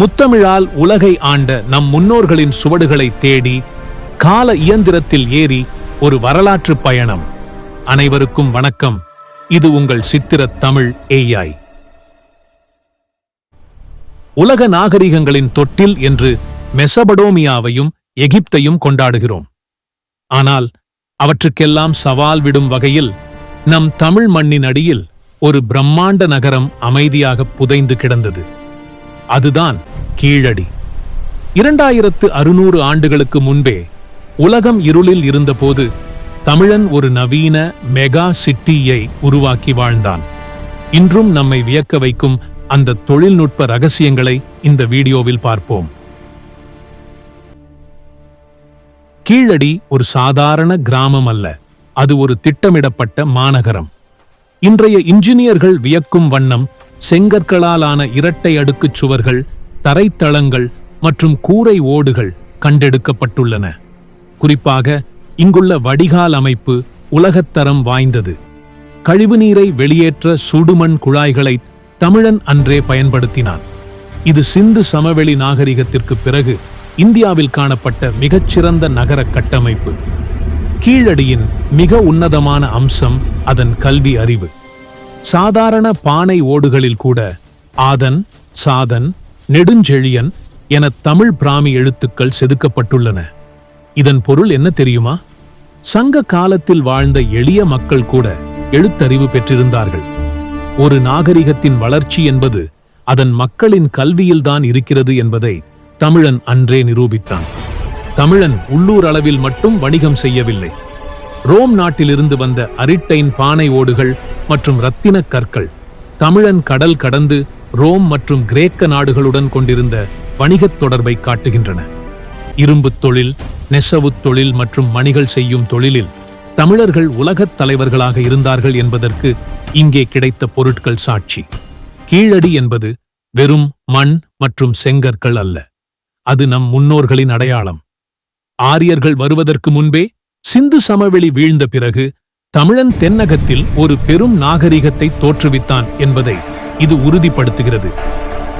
முத்தமிழால் உலகை ஆண்ட நம் முன்னோர்களின் சுவடுகளை தேடி கால இயந்திரத்தில் ஏறி ஒரு வரலாற்று பயணம். அனைவருக்கும் வணக்கம். இது உங்கள் சித்திர தமிழ் ஏஐ உலக நாகரிகங்களின் தொட்டில் என்று மெசபடோமியாவையும் எகிப்தையும் கொண்டாடுகிறோம். ஆனால் அவற்றுக்கெல்லாம் சவால் விடும் வகையில் நம் தமிழ் மண்ணின் அடியில் ஒரு பிரம்மாண்ட நகரம் அமைதியாக புதைந்து கிடந்தது. அதுதான் கீழடி. இரண்டாயிரத்து அறுநூறு ஆண்டுகளுக்கு முன்பே உலகம் இருளில் இருந்தபோது தமிழன் ஒரு நவீன மெகா சிட்டியை உருவாக்கி வாழ்ந்தான். இன்றும் நம்மை வியக்க வைக்கும் அந்த தொழில்நுட்ப ரகசியங்களை இந்த வீடியோவில் பார்ப்போம். கீழடி ஒரு சாதாரண கிராமம் அல்ல. அது ஒரு திட்டமிடப்பட்ட மாநகரம். இன்றைய இன்ஜினியர்கள் வியக்கும் வண்ணம் செங்கற்களாலான இரட்டை அடுக்குச் சுவர்கள் தரைத்தளங்கள் மற்றும் கூரை ஓடுகள் கண்டெடுக்கப்பட்டுள்ளன. குறிப்பாக இங்குள்ள வடிகால் அமைப்பு உலகத்தரம் வாய்ந்தது. கழிவுநீரை வெளியேற்ற சுடுமண் குழாய்களை தமிழன் அன்றே பயன்படுத்தினான். இது சிந்து சமவெளி நாகரிகத்திற்கு பிறகு இந்தியாவில் காணப்பட்ட மிகச்சிறந்த நகர கட்டமைப்பு. கீழடியின் மிக உன்னதமான அம்சம் அதன் கல்வி அறிவு. சாதாரண பானை ஓடுகளில் கூட ஆதன் சாதன் நெடுஞ்செழியன் என தமிழ் பிராமி எழுத்துக்கள் செதுக்கப்பட்டுள்ளன. இதன் பொருள் என்ன தெரியுமா? சங்க காலத்தில் வாழ்ந்த எளிய மக்கள் கூட எழுத்தறிவு பெற்றிருந்தார்கள். ஒரு நாகரிகத்தின் வளர்ச்சி என்பது அதன் மக்களின் கல்வியில்தான் இருக்கிறது என்பதை தமிழன் அன்றே நிரூபித்தான். தமிழன் உள்ளூர் அளவில் மட்டும் வணிகம் செய்யவில்லை. ரோம் நாட்டிலிருந்து வந்த அரிட்டைன் பானை ஓடுகள் மற்றும் இரத்தின கற்கள். தமிழன் கடல் கடந்து ரோம் மற்றும் கிரேக்க நாடுகளுடன் கொண்டிருந்த வணிகத் தொடர்பை காட்டுகின்றன. இரும்புத் தொழில் நெசவுத் தொழில் மற்றும் மணிகள் செய்யும் தொழிலில் தமிழர்கள் உலகத் தலைவர்களாக இருந்தார்கள் என்பதற்கு இங்கே கிடைத்த பொருட்கள் சாட்சி. கீழடி என்பது வெறும் மண் மற்றும் செங்கற்கள் அல்ல. அது நம் முன்னோர்களின் அடையாளம். ஆரியர்கள் வருவதற்கு முன்பே சிந்து சமவெளி வீழ்ந்த பிறகு தமிழன் தென்னகத்தில் ஒரு பெரும் நாகரிகத்தை தோற்றுவித்தான் என்பதை இது உறுதிப்படுத்துகிறது.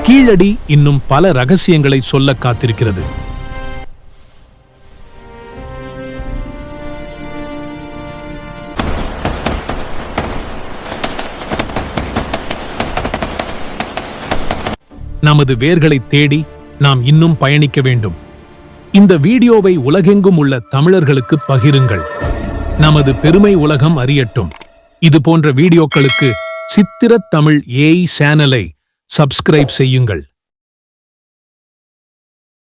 கீழடி இன்னும் பல ரகசியங்களை சொல்ல காத்திருக்கிறது. நமது வேர்களை தேடி நாம் இன்னும் பயணிக்க வேண்டும். இந்த வீடியோவை உலகெங்கும் உள்ள தமிழர்களுக்கு பகிருங்கள். நமது பெருமை உலகம் அறியட்டும். இது போன்ற வீடியோக்களுக்கு சித்திர தமிழ் ஏஐ சேனலை சப்ஸ்கிரைப் செய்யுங்கள்.